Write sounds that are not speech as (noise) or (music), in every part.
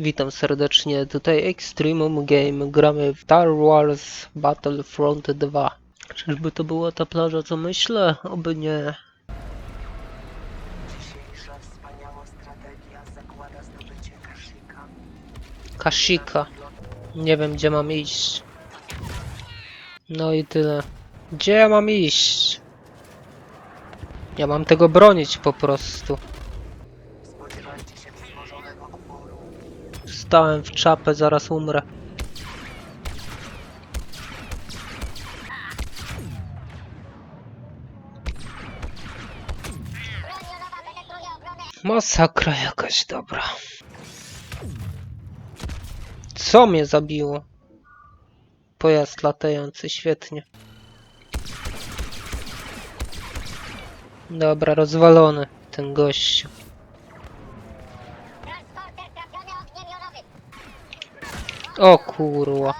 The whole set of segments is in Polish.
Witam serdecznie, tutaj Extremum Game, gramy w Star Wars Battlefront 2. Czyżby to była ta plaża, co myślę? Oby nie. Dzisiejsza wspaniała strategia zakłada zdobycie Kashika. Kasika. Nie wiem, gdzie mam iść. No i tyle. Gdzie ja mam iść? Ja mam tego bronić po prostu. Wstałem w czapę, zaraz umrę. Masakra jakaś, dobra. Co mnie zabiło? Pojazd latający, świetnie. Dobra, rozwalony ten gościu. Ochronę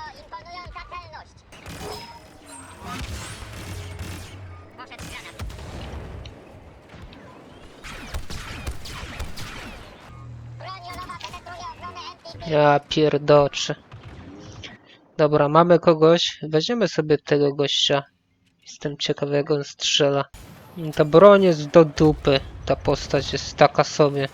MTP. Ja pierdoczę. Dobra, mamy kogoś. Weźmiemy sobie tego gościa. Jestem ciekawy, jak on strzela. Ta broń jest do dupy. Ta postać jest taka sobie.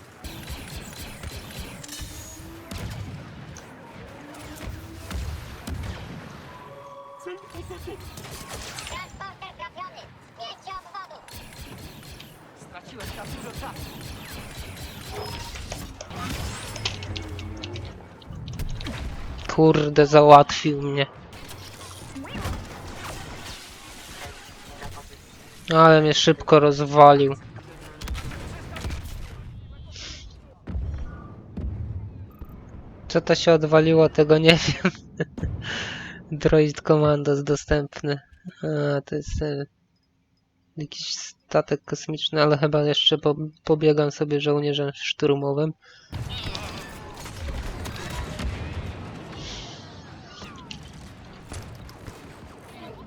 Kurde, załatwił mnie. Ale mnie szybko rozwalił. Co to się odwaliło, tego nie wiem. (laughs) Droid Commandos dostępny. A, to jest e, jakiś statek kosmiczny, ale chyba jeszcze po, pobiegam sobie żołnierzem szturmowym.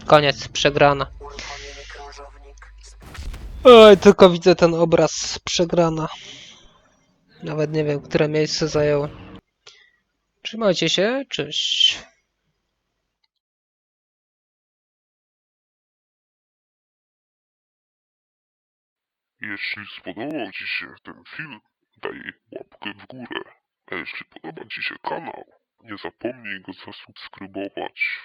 Koniec, przegrana. Oj, tylko widzę ten obraz przegrana. Nawet nie wiem, które miejsce zajęło. Trzymajcie się, cześć. Jeśli spodobał Ci się ten film, daj łapkę w górę. A jeśli podoba Ci się kanał, nie zapomnij go zasubskrybować.